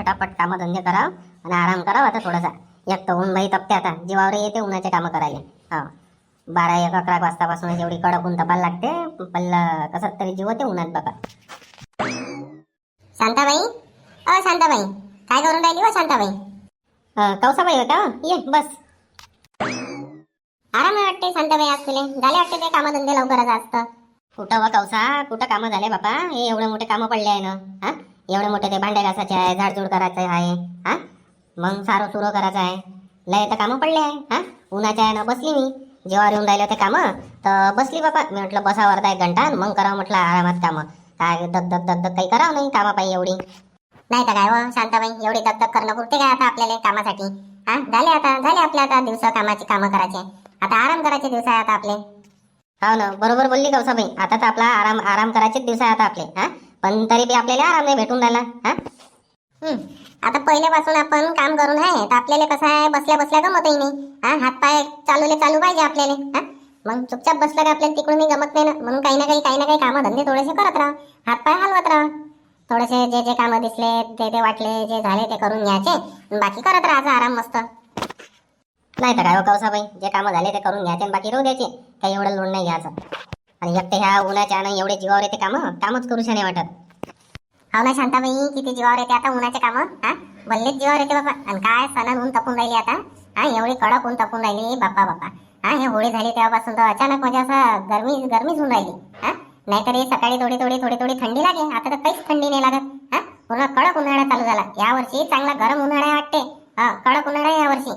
फटाफट कामं धंदे करावं आणि आराम करावा आता थोडासा. एक तर ऊन बाई तपते आता जीवावर येते उन्हाचे कामं करायला. हो. बारा एक अकरा वाजतापासून एवढी कडक ऊन तपायला लागते पल्ला कसं तरी जीव होते उन्हात बघा शांताबाई? अ शांताबाई. काय करून राहिली व शांताबाई? कौसाबाई होता हो. ये बस. आराम आहे वाटते शांताबाई आज तुले. झाले वाटते ते कामधंदे लवकरच असतं कुठं व कुठं कामं झाले बापा? हे एवढे मोठे कामं पडले आहे ना. हा? एवढे मोठे ते भांडे घासायचे आहे झाडझूड करायचं आहे हा? मग सारं सुरू करायचं आहे. लय तर कामं पडले आहे हा? उन्हाच्या आहे ना बसली मी. जेव्हा येऊन राहिले ते कामं. तर बसली बापा. मी म्हटलं बसावं अर्धा एक घंटा. मग करावं म्हटलं आरामात कामं. काय दग दग दग दग काही करावं नाही कामापायी एवढी. नाही तर काय व शांताबाई? एवढी दगदग करणं पुरते काय आता आपल्याला कामासाठी? हा? झाले आता झाले आपल्या आता दिवस कामाची कामं करायचे. आता आराम करायचे दिवस आहे आता आपले. हो ना बरोबर बोलली कौसाबाई. आता तर आपला आराम आराम करायचेच दिवस आहे आता आपले हा? पण तरी बी आपल्याला आराम नाही भेटून राहिला हा? आता पहिल्यापासून आपण काम करून आहे तर आपल्याला कसं आहे बसल्या बसल्या गमतही नाही हा? हातपाय चालूले चालू पाहिजे आपल्याला हा? मग चुपचाप बसलं का आपल्याला तिकडून गमत नाही ना? म्हणून काही ना काही काही ना काही कामं धंदे थोडेसे करत राहा हातपाय हलवत राहा. थोडेसे जे जे कामं दिसले ते ते वाटले जे झाले ते करून घ्यायचे बाकी करत राहायचं आराम मस्त. नाही तर काय हो कौसाबाई जे कामं झाले ते करून घ्यायचे आणि बाकी राहू द्यायचे. काही एवढं लोड नाही घ्यायचं. आणि एकटे ह्या उन्हाच्या आणि एवढे जीवावर येते कामं कामच करू नाही वाटत. हो ना शांताबाई किती जीवावर येते आता उन्हाचे कामं हा? बल्लेच जीवावर येते बाबा. आणि काय सणन ऊन तपून राहिली आता? हा एवढी कडक ऊन तपून राहिली बाप्पा बाप्पा. हा हे होळी झाली तेव्हापासून तर अचानक म्हणजे असं गरमी गरमीच होऊन राहिली. हा? नाहीतर हे सकाळी थोडी थोडी थोडी थोडी थंडी लागे आता तर काहीच थंडी नाही लागत. हा? पूर्ण कडक उन्हाळा चालू झाला. यावर्षी चांगला गरम उन्हाळा वाटते. हा कडक उन्हाळा यावर्षी.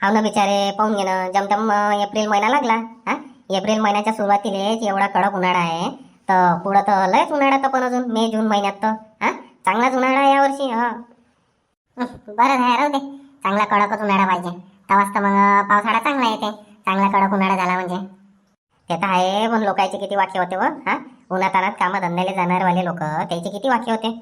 हो ना बिचारे पाहून घेणं ना. जमजम एप्रिल महिना लागला. हा? एप्रिल महिन्याच्या सुरुवातीला एवढा कडक उन्हाळा आहे तर पुढं तर लयच उन्हाळा तर पण अजून मे जून महिन्यात तर हा? चांगलाच उन्हाळा आहे यावर्षी हा. बरं आहे राहू दे. चांगला कडकच उन्हाळा पाहिजे. तेव्हाच तर मग पावसाळा चांगला येते. चांगला कडक उन्हाळा झाला म्हणजे. ते तर आहे पण लोकांचे किती वाक्य होते व? हा? उन्हातानात कामं धंद्याला जाणारवाले लोक त्याचे किती वाक्य होते?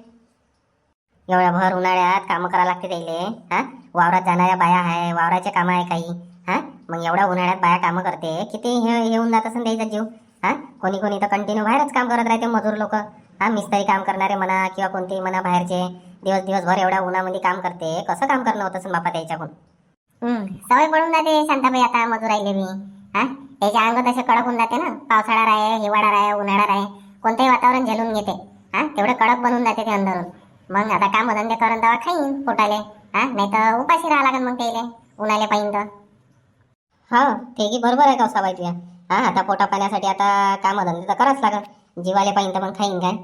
एवढ्या भर उन्हाळ्यात कामं करावं लागते त्याले हा? वावरात जाणाऱ्या बाया आहे वावराचे कामं आहे काही हा? मग एवढ्या उन्हाळ्यात बाया कामं करते किती हे येऊन जात असेल द्यायचा जीव हा? कोणी कोणी तर कंटिन्यू बाहेरच काम करत राहते मजूर लोक हा? मिस्त्री काम करणारे म्हणा किंवा कोणतेही म्हणा बाहेरचे दिवस दिवसभर एवढ्या उन्हामध्ये काम करते कसं काम करणं होत असेल बापा त्याच्याकडून? हं, सवय पडून जाते शांताबाई आता मजुराईले मी हा? त्याच्या अंग तसे कडक होऊन जाते ना पावसाळा राहे हिवाळा राहे उन्हाळा राहे कोणतेही वातावरण झेलून घेते हा? तेवढं कडक बनून जाते ते अंदरून मग आता काम धंदे करून तेव्हा खाईन पोटाले. हा नाही तर उपाशी राहा लागेल मग त्याले उन्हाले पाहिजे तर हा ते की बरोबर आहे कौसाबाई तुझ्या हा आता पोटा पाण्यासाठी आता काम धंदे तर करावंच लागल. जीवाले पाहिजे तर मग खाईन काय?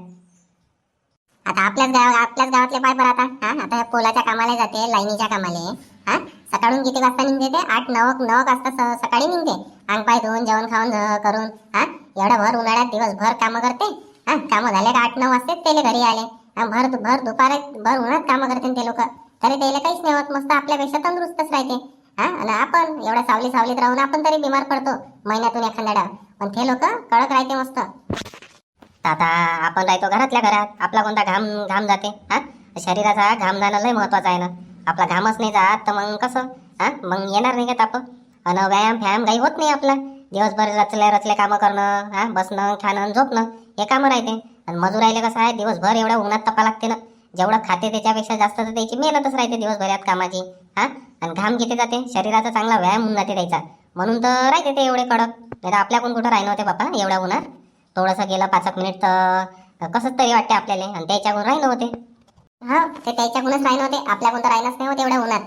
आता आपल्याच गाव आपल्याच गावातले पाय बरं आता. हा आता ह्या पोलाच्या कामाला जाते लाईनीच्या कामाले. हा सकाळून किती वाजता निघते ते? आठ नऊ नऊ वाजता सकाळी निघते. अंग पाय धुवून जेवण खाऊन करून. हा एवढ्या भर उन्हाळ्यात दिवसभर कामं करते. हा कामं झाले का आठ नऊ वाजता त्याला घरी आले. भर भर दुपारे भर उन्हात कामं करते ते लोक. अरे त्याला काहीच नाही होत मस्त आपल्यापेक्षा तंदुरुस्तच राहते. हा आणि आपण एवढ्या सावली सावलीत राहून आपण तरी बिमार पडतो महिन्यातून एखाद्या डाव पण ते लोक कळत राहते मस्त. आता आपण राहतो घरातल्या घरात. आपला कोणता घाम घाम जाते हा? शरीराचा घाम जाणं लय महत्वाचं आहे ना. आपला घामच नाही जात तर मग कसं? हा? मग येणार नाही का ताप? आणि व्यायाम फ्यायाम काही होत नाही आपला. दिवसभर रचल्या रचल्या कामं करणं हा? बसणं खाणं झोपणं हे कामं राहते. आणि राहिले कसं आहे दिवसभर एवढ्या उन्हात तपा लागते ना. जेवढं खाते त्याच्यापेक्षा जास्त तर त्याची मेहनतच राहते दिवसभरात कामाची. हा? आणि घाम किती जाते. शरीराचा चांगला व्यायाम होऊन जाते त्याचा. म्हणून तर राहते ते एवढे कडक. नाही तर आपल्याकडून कुठं राहिलं होते बापा? एवढ्या उन्हात थोडंसं गेलं पाच एक मिनिट तर कसंच तरी वाटते आपल्याला. आणि त्याच्याकडून राहिलं होते. हा ते त्याच्याकडूनच राहिलं होते. आपल्याकडून तर राहिलंच नाही होत एवढ्या उन्हात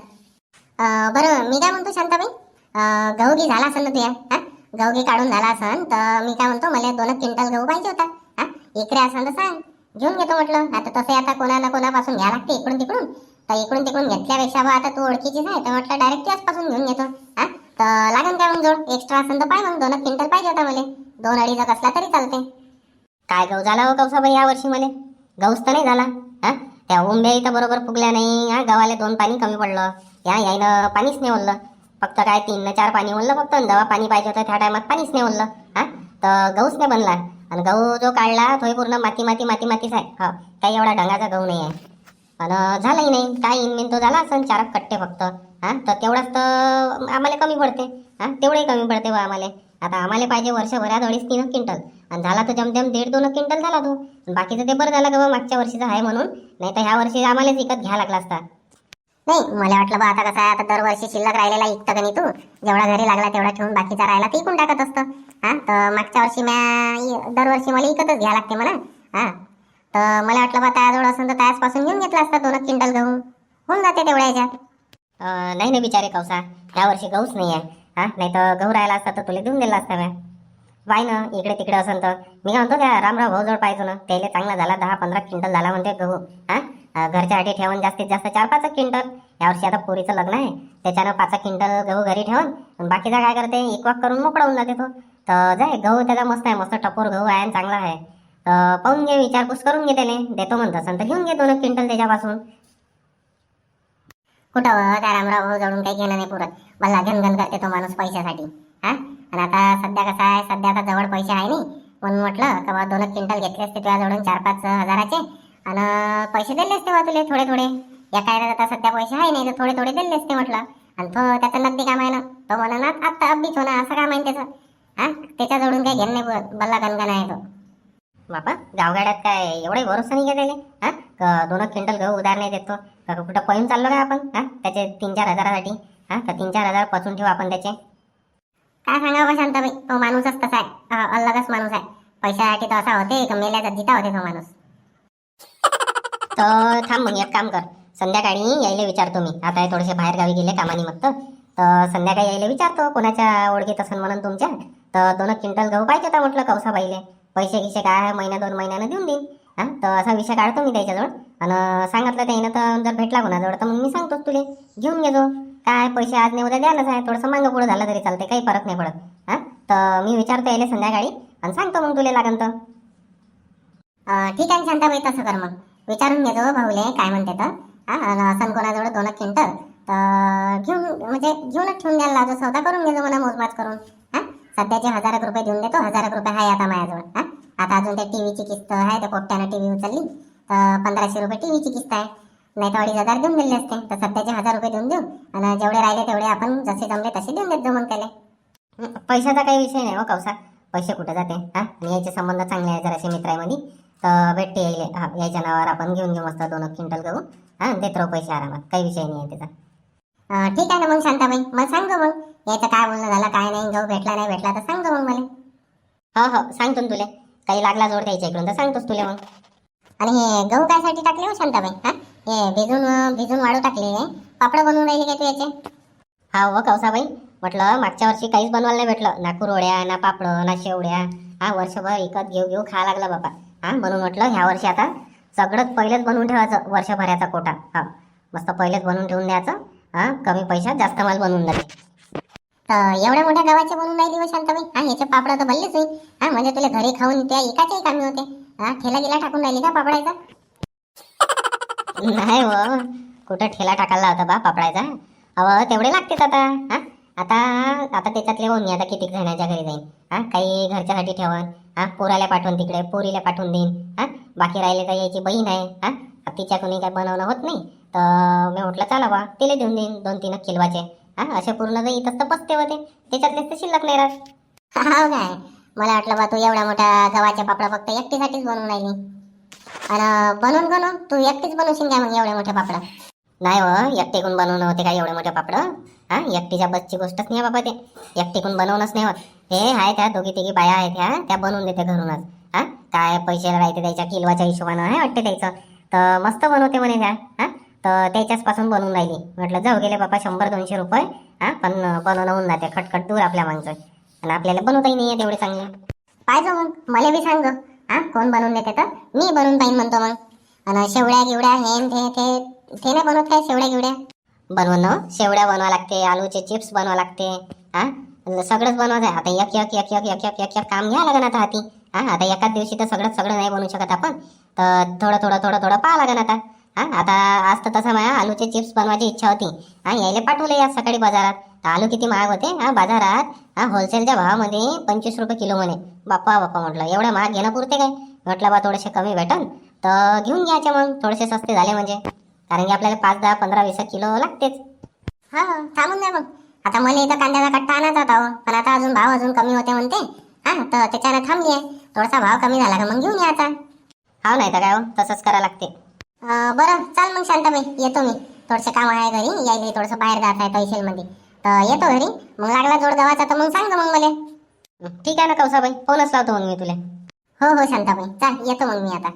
बरं मी काय म्हणतो शांताबाई? अं, गहू घी झाला असेल ना तुया? हा? गहू घी काढून झाला असेल तर मी काय म्हणतो मला दोनच क्विंटल गहू पाहिजे होता. हा? इकडे असेल तर सांग. घेऊन घेतो म्हटलं. आता तसे आता कोणा ना कोणापासून घ्या लागते? इकडून तिकडून? तर इकडून तिकडून घेतल्यापेक्षा बा आता तू ओळखीचीच आहे. तर म्हटलं डायरेक्ट त्याचपासून घेऊन घेतो. हा? तर लागेल काय मग जोड? एक्स्ट्रा असेल तर पाहिजे मग. दोन क्विंटल पाहिजे होता मला. दोन अडीच कसला तरी चालते. काय गहू झाला हो कौसाबाई या वर्षी मला? गहूच तर नाही झाला. हा? त्या उंब्या इथं बरोबर फुगल्या नाही. हा? गव्हाले दोन पाणी कमी पडलं. या यायनं पाणीच नाही ओरलं फक्त काय तीन चार पाणी ओरलं फक्त. आणि जेव्हा पाणी पाहिजे होतं त्या टायमात पाणीच नाही ओरलं हा? तर गहूच नाही बनला. आणि गहू जो काढला तोही पूर्ण माती माती माती मातीच आहे. हा काही एवढा ढंगाचा गहू नाही आहे आणि झालंही नाही. काय इन तो झाला असं चारक कट्टे फक्त. हा तर तेवढाच तर आम्हाला कमी पडते. हा तेवढंही कमी पडते बा आम्हाला. आता आम्हाला पाहिजे वर्षभरात अडीच तीन क्विंटल. आणि झाला तर जमजम दीड दोन क्विंटल झाला तो. बाकीचं ते बरं झालं का बा मागच्या वर्षीचं आहे म्हणून. नाही तर ह्या वर्षी आम्हालाच विकत घ्या लागला असता. नाही मला वाटलं बा आता कसं आहे आता दरवर्षी शिल्लक राहिलेला इकतं का नाही तू. जेवढा घरी लागला तेवढा ठेवून बाकीचा राहिला ते इकून टाकत असतं? हा तर मागच्या वर्षी म्या दरवर्षी मला इकतच घ्या लागते म्हणा. हा तर मला वाटलं बा त्याजवळ असेल तर त्याचपासून घेऊन घेतला असता दोनच क्विंटल गहू. होऊन जाते तेवढ्या ह्याच्यात. नाही ना बिचारे कौसा या वर्षी गहूच नाही आहे. हा नाही तर गहू राहिला असता तर तुला देऊन दिला असता म्या. वाय ना इकडे तिकडे असेल तर मी काय म्हणतो त्या रामराव भाऊ जवळ पाहिजे ना त्याला चांगला झाला दहा पंधरा क्विंटल झाला म्हणते गहू. हा घरच्यासाठी घरच्या ठेवून जास्तीत जास्त चार पाच क्विंटल. यावर्षी आता पोरीचं लग्न आहे. त्याच्यानं पाच क्विंटल गहू घरी ठेवून बाकीचा काय करते एकवाक करून मोकळवून जाते तो. तर जाय गहू त्याचा मस्त आहे मस्त टपोर गहू आहे आणि चांगला आहे. तर पाहून घे विचारपूस करून घे त्याने. देतो म्हणत असेल तर घेऊन घे दोन क्विंटल त्याच्यापासून. कुठं हो, त्या रामराव हो, भाऊ काही घेणं नाही पुरत. मला घनघन करते तो माणूस पैशासाठी. हा? आणि आता सध्या कसं आहे सध्या आता जवळ पैसे आहे नाही. म्हणून म्हटलं का बाबा दोन क्विंटल घेतले असते तुझ्याजवळून चार पाच हजाराचे. आणि पैसे दिले असते बा तुले थोडे थोडे. या काय आता सध्या पैसे आहे नाही तर थोडे थोडे दिले असते म्हटलं. आणि तो त्याचं नगदी काम आहे ना तो म्हणा ना आत्ता अब्बीच होणार असं काम आहे त्याचं. हा? त्याच्या जवळून काही घेणं नाही बल्ला गणगण आहे तो. बापा गावगाड्यात काय एवढे भरोसा नाही का हा? दोन क्विंटल गहू उधार नाही देतो का कुठं पळून चाललो का आपण? हा? त्याचे तीन चार हजारासाठी. हा? तर तीन चार हजार पचून ठेवू आपण त्याचे. काय सांगावं बा शांताबाई? तो माणूसच तसा आहे. अलगच माणूस आहे. पैशासाठी तो असा होते मेल्याचा जिता होते तो माणूस. तर थांब मग एक काम कर. संध्याकाळी यायला विचारतो मी. आता हे थोडेसे बाहेरगावी गेले कामानिमित्त तर. संध्याकाळी यायला विचारतो कोणाच्या ओळखीत असेल म्हणून तुमच्या. तर दोन क्विंटल गहू पाहिजे होता म्हटलं कौसाबाईले. पैसे गिसे काय महिना दोन महिन्यानं देऊन देईन. हां? तर असा विषय काढतो मी त्याच्याजवळ. आणि सांगितलं त्यानं तर जर भेटला कोणाजवळ तर मग मी सांगतोच तुले. घेऊन घेजो काय पैसे आज नाही उद्या द्यायलाच आहे. थोडंसं मागं पुढं झालं तरी चालते काही फरक नाही पडत. हां? तर मी विचारतो यायला संध्याकाळी. आणि सांगतो मग तुला लागन तर. ठीक आहे ना शांताबाई तसं कर मग. विचारून घेतो हो भाऊले काय म्हणते तर. हा असं कोणाजवळ दोन क्विंटल तर घेऊन म्हणजे घेऊनच ठेवून द्यायला लागतो सौदा करून घेतो मला मोजमाच करून. हा सध्याचे हजार एक रुपये देऊन देतो हजार एक रुपये आहे आता माझ्याजवळ. हा आता अजून त्या टीव्हीची किस्त आहे त्या पोट्ट्यानं टीव्ही उचलली तर पंधराशे रुपये टीव्हीची किस्त आहे. नाही तर अडीच हजार देऊन दिले असते तर सध्याचे हजार रुपये देऊन देऊ आणि जेवढे राहिले तेवढे आपण जसे जमले तसे देऊन देत जाऊ मग त्याला. पैशाचा काही विषय नाही हो कौसा. पैसे कुठे जाते? हा मी याचे संबंध चांगले आहे जरासे मित्रामध्ये तर भेटते यायले. हा याच्या नावावर आपण घेऊन घेऊ मस्त दोन क्विंटल गहू. हा आणि देत राहू पैसे आरामात. काही विषय नाही आहे त्याचा. ठीक आहे ना मग शांताबाई. मग सांगतो मग. याचं काय बोलणं झालं काय नाही गहू भेटला नाही भेटला तर सांगतो मग मला. हो हो सांगतो ना तुले. काही लागला जोड द्यायचा इकडून तर सांगतोच तुले मग. आणि हे गहू कायसाठी टाकले हो शांताबाई? हा? हे भिजून भिजून वाळू टाकले पापड बनवून राहिले काय तू याचे? हा हो कौसाबाई म्हटलं मागच्या वर्षी काहीच बनवायला नाही भेटलं. ना कुरोड्या ना पापड ना शेवड्या. हा वर्षभर विकत घेऊ घेऊ खा लागला बाबा हा म्हणून म्हटलं ह्या वर्षी आता सगळंच पहिलेच बनवून ठेवायचं वर्षभराचा कोटा. हा मस्त पहिलेच बनवून ठेवून द्यायचं. हा कमी पैशात जास्त माल बनवून जाते तर एवढ्या मोठ्या गावाचे बनवून राहिली हो शांताबाई. हा याचे पापड तर भरलेच होईल. हा म्हणजे तुला घरी खाऊन त्या एकाच्याही कामी होते. हा ठेला गेला टाकून राहिली का पापडायचा? नाही हो कुठं ठेला टाकायला होता बा पापडायचा? अहो तेवढे लागतेच आता. हा आता आता त्याच्यातले मी आता किती जणांच्या घरी जाईन. हा काही घरच्यासाठी ठेवा हा? पोराला पाठवून तिकडे पोरीला पाठवून देईन. हा? बाकी राहिले तर यायची बहीण आहे. हा? तिच्या कोणी काय बनवणं होत नाही. तर मी म्हटलं चला बा तिला देऊन देईन दोन तीन किलवाचे हा? असे पूर्ण जर इथंच तर बसते होते. त्याच्यातलेच तर शिल्लक नाही राहत. हो काय? मला वाटलं बा तू एवढ्या मोठा गव्हाच्या पापडा फक्त एकटीसाठीच बनवून राहिली. आणि बनवून बनवून तू एकटीच बनवशील काय मग एवढ्या मोठ्या पापडा नाही हो एकटेकून बनवणं होते काय एवढे मोठे पापड? हा एकटीच्या बसची गोष्टच नाही बाबा ते. एकटीकून बनवूनच नाही होत. हे आहे त्या दोघी तिघी बाया आहेत ह्या त्या बनवून देते घरूनच. हा काय पैसे राहते त्याच्या किलवाच्या हिशोबानं आहे वाटते त्याचं. तर मस्त बनवते म्हणे त्या हा. तर त्याच्याच पासून बनवून राहिली. म्हटलं जाऊ गेले बाबा शंभर दोनशे रुपये हा पण बनवणं होऊन जाते खटखट दूर आपल्या माणसं आणि आपल्याला बनवताही नाही आहे तेवढे चांगले. पाहिजे मग मला बी सांग. हां कोण बनवून देते तर? मी बनवून पाहिजे म्हणतो मग. आणि शेवड्या गिवड्या हे ते ते ते नाही बनवत काय शेवड्या गिवड्या बनवणं शेवड्या बनवा लागते आलूचे चिप्स बनवा लागते हा? सगळंच बनवायचं आहे आता एक एक एक एक एक एक एक एक काम घ्या लागेल आता हाती हा? आता एकाच दिवशी तर सगळं सगळं नाही बनवू शकत आपण. तर थोडं थोडं थोडं थोडं पाहा लागेल आता हा? आता आज तर तसं माझ्या आलूचे चिप्स बनवायची इच्छा होती हा? यायला पाठवले आज सकाळी बाजारात. तर आलू किती महाग होते हा? बाजारात हा? होलसेलच्या भावामध्ये पंचवीस रुपये किलो म्हणे. बाप्पा बाप्पा म्हटलं एवढं महाग घेणं पुरते काय? म्हटलं बा थोडेसे कमी भेटन. तर घेऊन घ्यायचे मग थोडेसे सस्ते झाले म्हणजे. कारण की आपल्याला पाच दहा पंधरा वीस किलो लागतेच. हा थांबून द्या मग. आता मला इथं कांद्याचा कट्टा आणायचा होता हो. पण आता अजून भाव अजून कमी होते म्हणते. हा तर त्याच्यानं थांबली आहे. थोडासा भाव कमी झाला का मग घेऊन यायचा हा नाही तर काय हो तसंच करा लागते. बरं चाल मग शांताबाई येतो मी. थोडंसं काम आहे घरी यायला थोडंसं बाहेर जात आहे तहसीलमध्ये. तर येतो घरी. मग लागला जोड गव्हाचा तर मग सांग मग मला. ठीक आहे ना कौसाबाई फोनच लावतो मग मी तुला. हो हो शांताबाई चाल येतो मग मी आता.